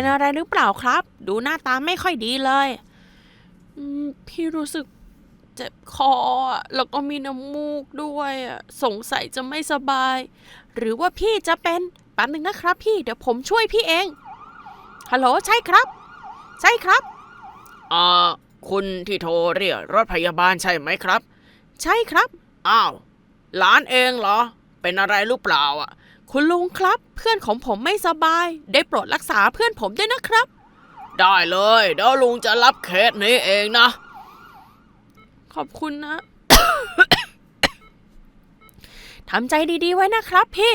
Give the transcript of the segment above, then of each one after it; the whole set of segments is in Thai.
เป็นอะไรหรือเปล่าครับ ดูหน้าตาไม่ค่อยดีเลยอืมพี่รู้สึกเจ็บคออะแล้วก็มีน้ำมูกด้วยอะสงสัยจะไม่สบาย หรือว่าพี่จะเป็นแป๊บนึงนะครับ พี่เดี๋ยวผมช่วยพี่เองฮัลโหลใช่ครับ ใช่ครับอ่าคุณที่โทรเรียกรถพยาบาลใช่ไหมครับ ใช่ครับ อ้าวหลานเองเหรอ เป็นอะไรหรือเปล่าอะ คุณลุงครับ เพื่อนของผมไม่สบาย ได้โปรดรักษาเพื่อนผมด้วยนะครับ ได้เลยเดี๋ยวลุงจะรับเคสนี้เองนะ ขอบคุณนะทำใจดีๆไว้นะครับพี่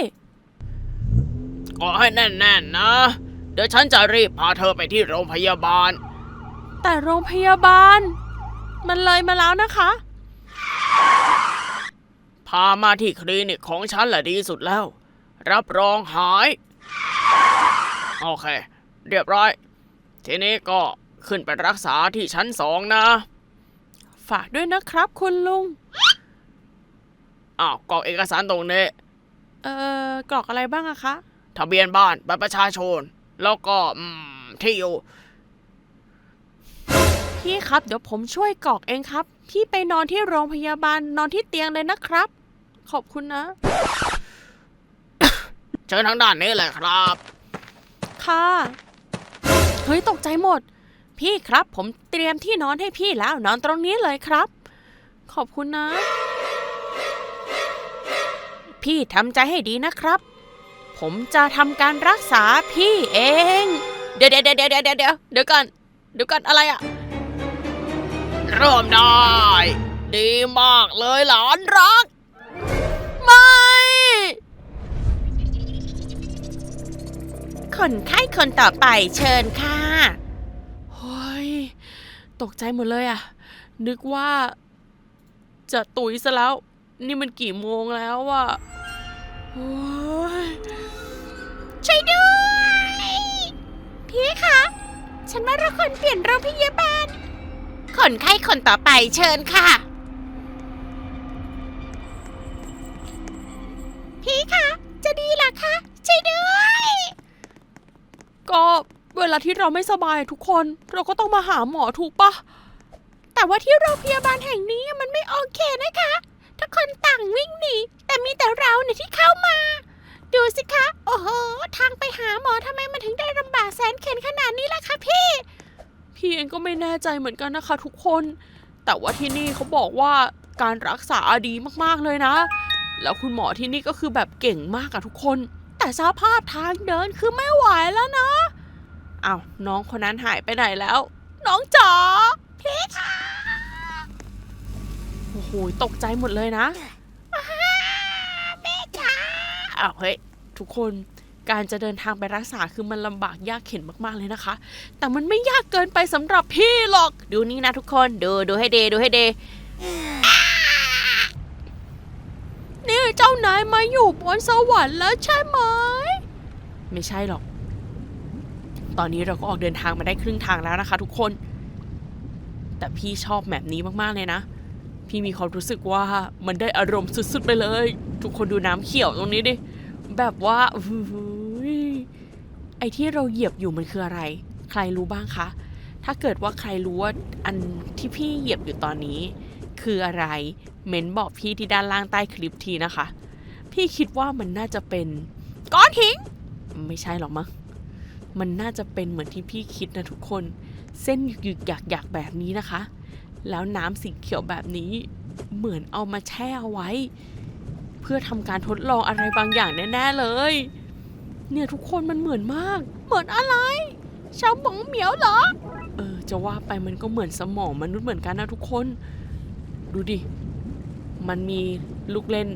ขอให้แน่นๆนะ เดี๋ยวฉันจะรีบพาเธอไปที่โรงพยาบาล แต่โรงพยาบาล มันเลยมาแล้วนะคะ พามาที่คลินิกของฉันแหละดีสุดแล้ว รับรองหาย โอเค เรียบร้อย ทีนี้ก็ขึ้นไปรักษาที่ชั้นสองนะ ฝากด้วยนะครับคุณลุง อ้าวกรอกเอกสารตรงนี้ เอ่อกรอกอะไรบ้างอะคะ ทะเบียนบ้าน บัตรประชาชน แล้วก็อืมที่อยู่ พี่ครับเดี๋ยวผมช่วยกรอกเองครับ พี่ไปนอนที่โรงพยาบาลนอนที่เตียงเลยนะครับ ขอบคุณนะ เชิญทางด้านนี้เลยครับ ค่ะ เฮ้ยตกใจหมด พี่ครับ ผมเตรียมที่นอนให้พี่แล้วนอนตรงนี้เลยครับ ขอบคุณนะ พี่ทำใจให้ดีนะครับ ผมจะทำการรักษาพี่เอง เดี๋ยวเดี๋ยวเดี๋ยวเดี๋ยวเดี๋ยวเดี๋ยวเดี๋ยวก่อนเดี๋ยวก่อนอะไรอะเริ่มได้ ดีมากเลยหลานรัก คนไข้คนต่อไปเชิญค่ะเฮ้ยตกใจหมดเลยอะนึกว่า จะตุยซะแล้ว นี่มันกี่โมงแล้วอะโอ้ยช่วยด้วยพี่คะฉันว่าเราควรเปลี่ยนโรงพยาบาลคนไข้คนต่อไปเชิญค่ะ พี่คะ จะดีเหรอคะ ช่วยด้วย ก็ เวลาที่เราไม่สบายทุกคน เราก็ต้องมาหาหมอถูกปะแต่ว่าที่โรงพยาบาลแห่งนี้มันไม่โอเคนะคะ ทุกคนต่างวิ่งหนีแต่มีแต่เราเนี่ยที่เข้ามา ดูสิคะ โอ้โห ทางไปหาหมอทำไมมันถึงได้ลำบากแสนเข็นขนาดนี้ล่ะคะพี่ พี่เองก็ไม่แน่ใจเหมือนกันนะคะทุกคน แต่ว่าที่นี่เขาบอกว่าการรักษาดีมากๆเลยนะ แล้วคุณหมอที่นี่ก็คือแบบเก่งมากอะทุกคน แต่สภาพทางเดินคือไม่ไหวแล้วนะ อ้าวน้องคนนั้นหายไปไหนแล้ว น้องจ๋าพี่ค่ะโอ้โหตกใจหมดเลยนะแม่จ๋าอ้าวเฮ้ยทุกคนการจะเดินทางไปรักษาคือมันลำบากยากเข็นมากๆเลยนะคะ แต่มันไม่ยากเกินไปสำหรับพี่หรอก ดูนี่นะทุกคนดูดูให้เดดูให้เดนี่เจ้านายมาอยู่บนสวรรค์แล้วใช่ไหม ไม่ใช่หรอก ตอนนี้เราก็ออกเดินทางมาได้ครึ่งทางแล้วนะคะ ทุกคน แต่พี่ชอบแบบนี้มากๆเลยนะ พี่มีความรู้สึกว่ามันได้อารมณ์สุดๆไปเลย ทุกคนดูน้ำเขียวตรงนี้ดิ แบบว่าอื้อหือไอที่เราเหยียบอยู่มันคืออะไร ใครรู้บ้างคะ ถ้าเกิดว่าใครรู้ว่าอันที่พี่เหยียบอยู่ตอนนี้ คืออะไรเม้นบอกพี่ที่ด้านล่างใต้คลิปทีนะคะ พี่คิดว่ามันน่าจะเป็นก้อนหินไม่ใช่หรอกมั้ง มันน่าจะเป็นเหมือนที่พี่คิดนะทุกคน เส้นหยึกๆอยากแบบนี้นะคะ แล้วน้ำสีเขียวแบบนี้เหมือนเอามาแช่เอาไว้ เพื่อทำการทดลองอะไรบางอย่างแน่ๆเลย เนี่ยทุกคนมันเหมือนมาก เหมือนอะไรชาวหมองเหมียวเหรอ เออ จะว่าไปมันก็เหมือนสมองมนุษย์เหมือนกันนะทุกคน ดูดิ มันมีลูกเล่น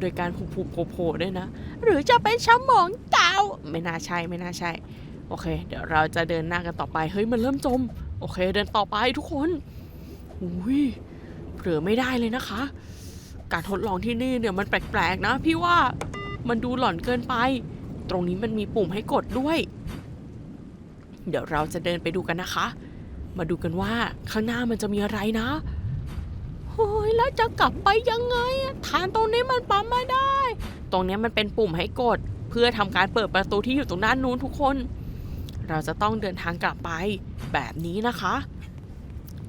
โดยการผูกๆโผล่ๆด้วยนะ หรือจะเป็นสมองเก่าไม่น่าใช่ไม่น่าใช่ โอเค เดี๋ยวเราจะเดินหน้ากันต่อไป เฮ้ย มันเริ่มจม โอเค เดินต่อไปทุกคนอุ้ยเผลอไม่ได้เลยนะคะ การทดลองที่นี่เนี่ยมันแปลกๆนะ พี่ว่ามันดูหลอนเกินไป ตรงนี้มันมีปุ่มให้กดด้วย เดี๋ยวเราจะเดินไปดูกันนะคะ มาดูกันว่าข้างหน้ามันจะมีอะไรนะเฮ้ยแล้วจะกลับไปยังไงอะทางตรงนี้มันปั๊มไม่ได้ ตรงนี้มันเป็นปุ่มให้กด เพื่อทำการเปิดประตูที่อยู่ตรงด้านนู้นทุกคน เราจะต้องเดินทางกลับไปแบบนี้นะคะ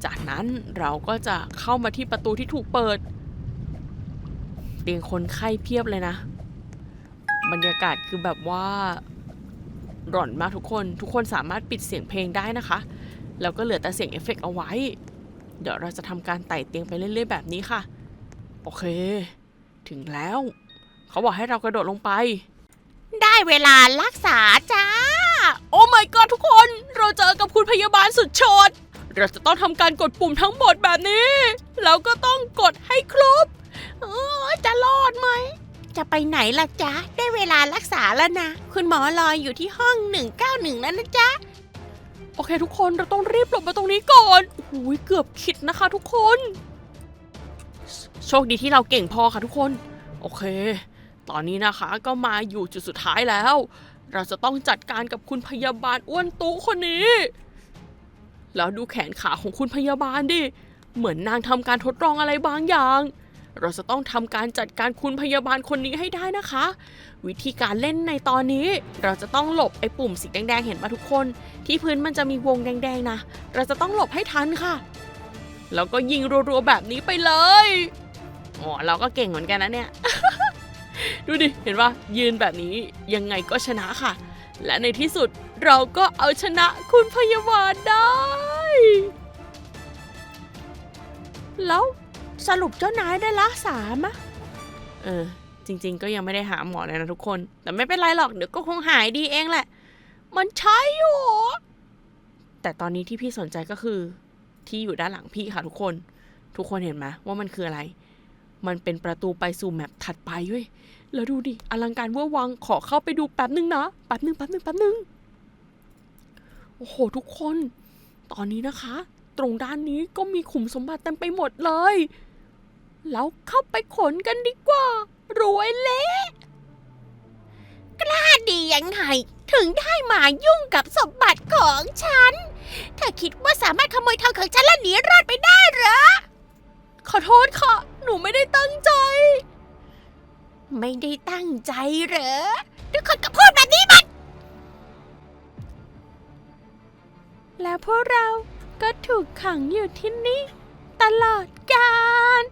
จากนั้นเราก็จะเข้ามาที่ประตูที่ถูกเปิด เตียงคนไข้เพียบเลยนะ บรรยากาศคือแบบว่าร่อนมากทุกคน ทุกคนสามารถปิดเสียงเพลงได้นะคะ แล้วก็เหลือแต่เสียงเอฟเฟกต์เอาไว้ เดี๋ยวเราจะทำการไต่เตียงไปเรื่อยๆแบบนี้ค่ะ โอเค ถึงแล้ว เขาบอกให้เรากระโดดลงไป ได้เวลารักษาจ้า โอ้ my god ทุกคน เราเจอกับคุณพยาบาลสุดโชดเราจะต้องทำการกดปุ่มทั้งหมดแบบนี้ แล้วก็ต้องกดให้ครบ เออจะรอดไหม จะไปไหนล่ะจ๊ะ ได้เวลารักษาแล้วนะ คุณหมอรออยู่ที่ห้อง 191แล้วนะจ๊ะ โอเคทุกคนเราต้องรีบหลบมาตรงนี้ก่อนโอ้ยเกือบคิดนะคะทุกคน โชคดีที่เราเก่งพอค่ะทุกคน โอเค ตอนนี้นะคะก็มาอยู่จุดสุดท้ายแล้ว เราจะต้องจัดการกับคุณพยาบาลอ้วนตู้คนนี้ แล้วดูแขนขาของคุณพยาบาลดิ เหมือนนางทำการทดลองอะไรบางอย่าง เราจะต้องทำการจัดการคุณพยาบาลคนนี้ให้ได้นะคะ วิธีการเล่นในตอนนี้ เราจะต้องหลบไอ้ปุ่มสีแดงๆเห็นปะทุกคน ที่พื้นมันจะมีวงแดงๆนะ เราจะต้องหลบให้ทันค่ะ แล้วก็ยิงรัวๆแบบนี้ไปเลย อ๋อเราก็เก่งเหมือนกันนะเนี่ย ดูดิ เห็นปะยืนแบบนี้ยังไงก็ชนะค่ะ และในที่สุดเราก็เอาชนะคุณพยาบาลได้ แล้วสรุปเจ้านายได้รักษามะเออ จริง ๆ ก็ยังไม่ได้หาหมอเลยนะทุกคน แต่ไม่เป็นไรหรอกเดี๋ยวก็คงหายดีเองแหละ มันใช่หรอแต่ตอนนี้ที่พี่สนใจก็คือ ที่อยู่ด้านหลังพี่ค่ะทุกคน ทุกคนเห็นไหมว่ามันคืออะไร มันเป็นประตูไปสู่แมปถัดไปเว้ย แล้วดูดิ อลังการเวอร์วัง ขอเข้าไปดูแป๊บนึงนะ แป๊บนึงแป๊บนึงแป๊บนึง โอ้โห ทุกคน ตอนนี้นะคะ ตรงด้านนี้ก็มีขุมสมบัติเต็มไปหมดเลย แล้วเข้าไปขนกันดีกว่า รวยเละถ้าดียังไง ถึงได้มายุ่งกับสมบัติของฉัน ถ้าคิดว่าสามารถขโมยทองของฉันแล้วหนีรอดไปได้เหรอ ขอโทษค่ะ หนูไม่ได้ตั้งใจ ไม่ได้ตั้งใจเหรอ ทุกคนก็พูดแบบนี้มัน แล้วพวกเราก็ถูกขังอยู่ที่นี่ ตลอดกาล